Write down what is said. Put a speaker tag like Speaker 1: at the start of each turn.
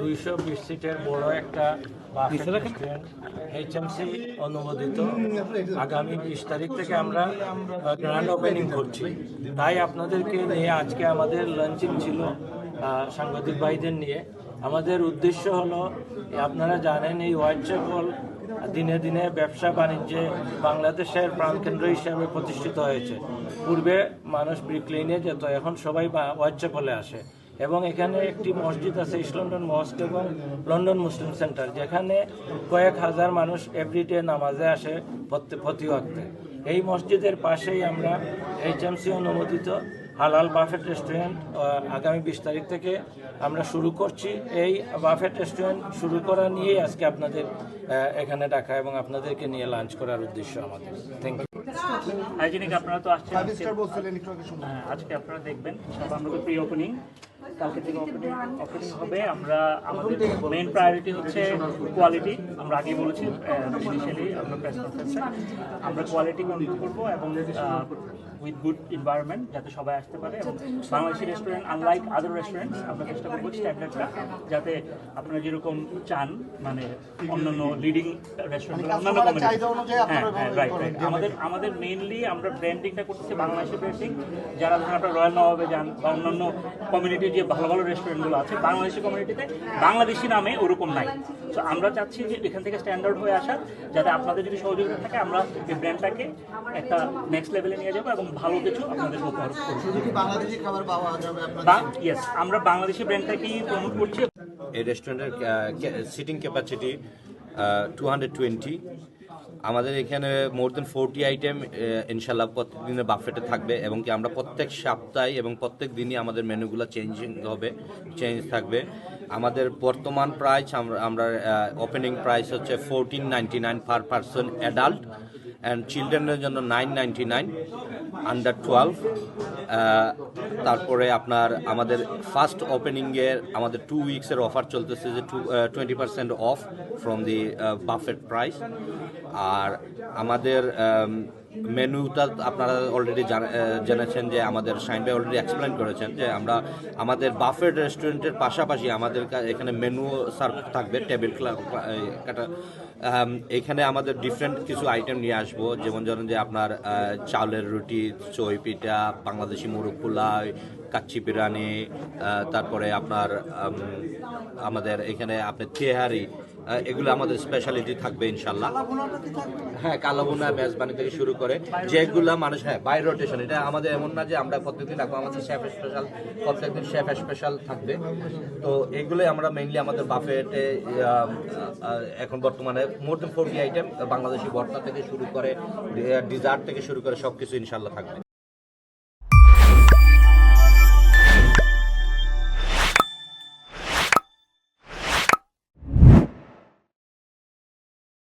Speaker 1: দুইশো বিশ সিটের বড় একটা এইচএমসি অনুমোদিত। আগামী বিশ তারিখ থেকে আমরা গ্র্যান্ড ওপেনিং করছি। তাই আপনাদেরকে নিয়ে আজকে আমাদের লঞ্চিং ছিল সাংবাদিক ভাইদের নিয়ে। আমাদের উদ্দেশ্য হলো আপনারা জানেন এই হোয়াইট চ্যাপল দিনে দিনে ব্যবসা বাণিজ্যে বাংলাদেশের প্রাণকেন্দ্র হিসেবে প্রতিষ্ঠিত হয়েছে। পূর্বে মানুষ ব্রিকলেনে যেত এখন সবাই হোয়াইট চ্যাপলে আসে। এবং এখানে একটি মসজিদ আছে ইস্ট লন্ডন মস্ক এবং লন্ডন মুসলিম সেন্টার যেখানে কয়েক হাজার মানুষ এভরিডে নামাজে আসে প্রতি ওয়াক্তে। এই মসজিদের পাশেই আমরা এইচএমসি অনুমোদিত হালাল বাফেট রেস্টুরেন্ট আগামী বিশ তারিখ থেকে আমরা শুরু করছি। এই বাফেট রেস্টুরেন্ট শুরু করা নিয়েই আজকে আপনাদের এখানে ডাকা এবং আপনাদেরকে নিয়ে লাঞ্চ করার উদ্দেশ্য আমাদের। থ্যাংক ইউ
Speaker 2: হাইজেনিক আপনারা তো আসছেন। আজকে- হ্যাঁ, আজকে আপনারা দেখবেন সব আমরা প্রি ওপেনিং কালকে থেকে অপারেটিং অপারেটিং হবে। আমরা আমাদের মেইন প্রায়োরিটি হচ্ছে কোয়ালিটি আমরা আগেই বলেছি ইনিশিয়ালি আমরা প্রেস কনফারেন্সে আমরা কোয়ালিটি কন্ট্রোল করব এবং উইথ গুড এনভায়রনমেন্ট যাতে সবাই আসতে পারে এবং Bangladeshi restaurant unlike other restaurants আমরা চেষ্টা করব স্ট্যান্ডার্ডটা যাতে আপনারা যেরকম চান মানে অন্যান্য লিডিং রেস্টুরেন্ট অন্যান্য হ্যাঁ হ্যাঁ রাইট রাইট আমাদের আমাদের মেইনলি আমরা ব্র্যান্ডিংটা করতেছি বাংলাদেশি ব্র্যান্ডিং যারা ধরুন আপনার রয়্যাল নবাবে যান বা অন্যান্য কমিউনিটির যে ভালো ভালো রেস্টুরেন্টগুলো আছে বাংলাদেশি কমিউনিটিতে বাংলাদেশি নামে ওরকম নাই। তো আমরা চাচ্ছি যে এখান থেকে স্ট্যান্ডার্ড হয়ে আসা যাতে আপনাদের যদি সহযোগিতা থাকে আমরা এই ব্র্যান্ডটাকে একটা নেক্সট লেভেলে নিয়ে যাব এবং ভালো কিছু আপনাদের উপহার করব।
Speaker 3: শুধু কি বাংলাদেশি খাবার পাওয়া যাবে
Speaker 2: ইয়েস আমরা বাংলাদেশি ব্র্যান্ডটাকেই প্রমোট করছি।
Speaker 4: এই রেস্টুরেন্টের seating capacity two hundred twenty আমাদের এখানে মোর দেন ফোরটি আইটেম ইনশাল্লাহ প্রত্যেকদিনের বাফেটে থাকবে এবং কি আমরা প্রত্যেক সপ্তাহে এবং প্রত্যেক দিনই আমাদের মেনুগুলো চেঞ্জিং হবে চেঞ্জ থাকবে। আমাদের বর্তমান প্রাইস আমরা আমরা ওপেনিং প্রাইস হচ্ছে fourteen ninety nine per person adult and চিলড্রেনের জন্য nine ninety nine under twelve তারপরে আপনার আমাদের ফার্স্ট ওপেনিংয়ের আমাদের টু উইক্সের অফার চলতেছে যে two twenty percent off from the buffet price আর আমাদের মেনুটা আপনারা অলরেডি জেনেছেন যে আমাদের শাইন ভাই অলরেডি এক্সপ্লেন করেছেন যে আমরা আমাদের বাফেট রেস্টুরেন্টের পাশাপাশি আমাদের এখানে মেনু সার্ভ থাকবে টেবিল কাটা এখানে আমাদের ডিফারেন্ট কিছু আইটেম নিয়ে আসব। যেমন ধরেন যে আপনার চাউলের রুটি চই পিঠা, বাংলাদেশি মুরগ পোলাও কাচ্চি বিরিয়ানি আহ, তারপরে আপনার আমাদের এখানে আপনার তেহারি এগুলো আমাদের স্পেশালিটি থাকবে ইনশাল্লাহ। হ্যাঁ কালাবোনা মেজবানি থেকে শুরু করে যেগুলা মানুষ হ্যাঁ বাই রোটেশন এটা আমাদের এমন না যে আমরা প্রত্যেকদিন রাখব আমাদের শেফ স্পেশাল প্রত্যেকদিন শেফ স্পেশাল থাকবে। তো এগুলোই আমরা মেইনলি আমাদের বাফেটে এখন বর্তমানে more than forty item Bangladeshi ভর্তা থেকে শুরু করে ডিজার্ট থেকে শুরু করে সব কিছু ইনশাল্লাহ থাকবে।